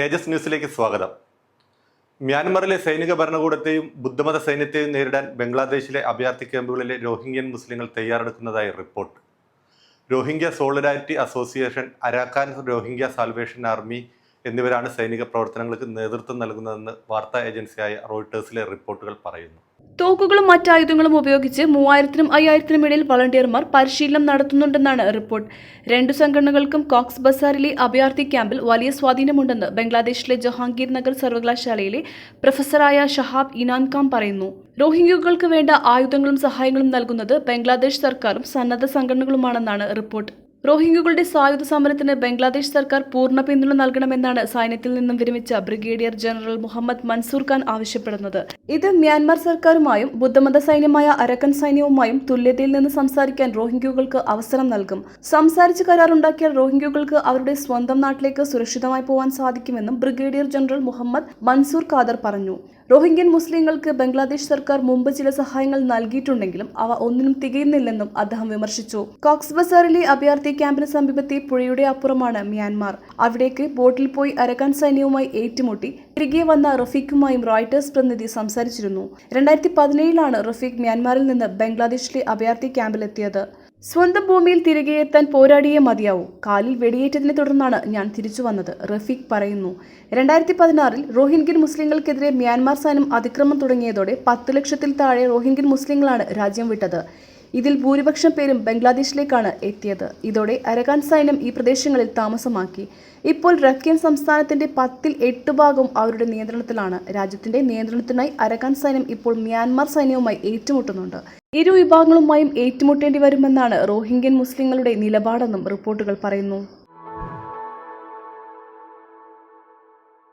തേജസ് ന്യൂസിലേക്ക് സ്വാഗതം. മ്യാൻമറിലെ സൈനിക ഭരണകൂടത്തെയും ബുദ്ധമത സൈന്യത്തെയും നേരിടാൻ ബംഗ്ലാദേശിലെ അഭയാർത്ഥി ക്യാമ്പുകളിലെ രോഹിംഗ്യൻ മുസ്ലിങ്ങൾ തയ്യാറെടുക്കുന്നതായി report. Rohingya solidarity association Arakan Rohingya salvation army എന്നിവരാണ് സൈനിക പ്രവർത്തനങ്ങൾക്ക് നേതൃത്വം നൽകുന്നതെന്ന് വാർത്താ ഏജൻസിയായ റോയിട്ടേഴ്സിലെ റിപ്പോർട്ടുകൾ പറയുന്നു. തോക്കുകളും മറ്റായുധങ്ങളും ഉപയോഗിച്ച് മൂവായിരത്തിനും അയ്യായിരത്തിനും ഇടയിൽ വളണ്ടിയർമാർ പരിശീലനം നടത്തുന്നുണ്ടെന്നാണ് റിപ്പോർട്ട്. രണ്ടു സംഘടനകൾക്കും കോക്സ് ബസാറിലെ അഭയാർത്ഥി ക്യാമ്പിൽ വലിയ സ്വാധീനമുണ്ടെന്ന് ബംഗ്ലാദേശിലെ ജഹാംഗീർ നഗർ സർവകലാശാലയിലെ പ്രൊഫസറായ ഷഹാബ് ഇനാൻ ഖാൻ പറയുന്നു. റോഹിംഗ്യകൾക്ക് വേണ്ട ആയുധങ്ങളും സഹായങ്ങളും നൽകുന്നത് ബംഗ്ലാദേശ് സർക്കാരും സന്നദ്ധ സംഘടനകളുമാണെന്നാണ് റിപ്പോർട്ട്. റോഹിംഗ്യകളുടെ സായുധ സമരത്തിന് ബംഗ്ലാദേശ് സർക്കാർ പൂർണ പിന്തുണ നൽകണമെന്നാണ് സൈന്യത്തിൽ നിന്നും വിരമിച്ച ബ്രിഗേഡിയർ ജനറൽ മുഹമ്മദ് മൻസൂർ ഖാൻ ആവശ്യപ്പെടുന്നത്. ഇത് മ്യാൻമാർ സർക്കാരുമായും ബുദ്ധമത സൈന്യമായ അരക്കൻ സൈന്യവുമായും തുല്യതയിൽ നിന്ന് സംസാരിക്കാൻ റോഹിംഗ്യകൾക്ക് അവസരം നൽകും. സംസാരിച്ച് കരാറുണ്ടാക്കിയാൽ റോഹിംഗ്യകൾക്ക് അവരുടെ സ്വന്തം നാട്ടിലേക്ക് സുരക്ഷിതമായി പോകാൻ സാധിക്കുമെന്നും ബ്രിഗേഡിയർ ജനറൽ മുഹമ്മദ് മൻസൂർ ഖാദർ പറഞ്ഞു. റോഹിംഗ്യൻ മുസ്ലിങ്ങൾക്ക് ബംഗ്ലാദേശ് സർക്കാർ മുമ്പ് ചില സഹായങ്ങൾ നൽകിയിട്ടുണ്ടെങ്കിലും അവ ഒന്നിനും തികയുന്നില്ലെന്നും അദ്ദേഹം വിമർശിച്ചു. കോക്സ് ബസാറിലെ അഭയാർത്ഥി ക്യാമ്പിന് സമീപത്തെ പുഴയുടെ അപ്പുറമാണ് മ്യാൻമാർ. അവിടേക്ക് ബോട്ടിൽ പോയി അരക്കാൻ സൈന്യവുമായി ഏറ്റുമുട്ടി തിരികെ വന്ന റഫീഖുമായും റോയിട്ടേഴ്സ് പ്രതിനിധി സംസാരിച്ചിരുന്നു. രണ്ടായിരത്തി പതിനേഴിലാണ് റഫീഖ് മ്യാൻമാറിൽ നിന്ന് ബംഗ്ലാദേശിലെ അഭയാർത്ഥി ക്യാമ്പിലെത്തിയത്. സ്വന്തം ഭൂമിയിൽ തിരികെ എത്താൻ പോരാടിയേ മതിയാവൂ. കാലിൽ വെടിയേറ്റതിനെ തുടർന്നാണ് ഞാൻ തിരിച്ചു വന്നത് റഫീഖ് പറയുന്നു. രണ്ടായിരത്തി പതിനാറിൽ റോഹിംഗ്യൻ മുസ്ലിങ്ങൾക്കെതിരെ മ്യാൻമാർ സൈന്യം അതിക്രമം തുടങ്ങിയതോടെ പത്ത് ലക്ഷത്തിൽ താഴെ റോഹിംഗ്യൻ മുസ്ലിങ്ങളാണ് രാജ്യം വിട്ടത്. ഇതിൽ ഭൂരിപക്ഷം പേരും ബംഗ്ലാദേശിലേക്കാണ് എത്തിയത്. ഇതോടെ അരകാൻ സൈന്യം ഈ പ്രദേശങ്ങളിൽ താമസമാക്കി. ഇപ്പോൾ റഷ്യൻ സംസ്ഥാനത്തിന്റെ പത്തിൽ എട്ട് ഭാഗം അവരുടെ നിയന്ത്രണത്തിലാണ്. രാജ്യത്തിന്റെ നിയന്ത്രണത്തിനായി അരകാൻ സൈന്യം ഇപ്പോൾ മ്യാൻമാർ സൈന്യവുമായി ഏറ്റുമുട്ടുന്നുണ്ട്. ഇരു വിഭാഗങ്ങളുമായും ഏറ്റുമുട്ടേണ്ടി വരുമെന്നാണ് റോഹിംഗ്യൻ മുസ്ലിങ്ങളുടെ നിലപാടെന്നും റിപ്പോർട്ടുകൾ പറയുന്നു.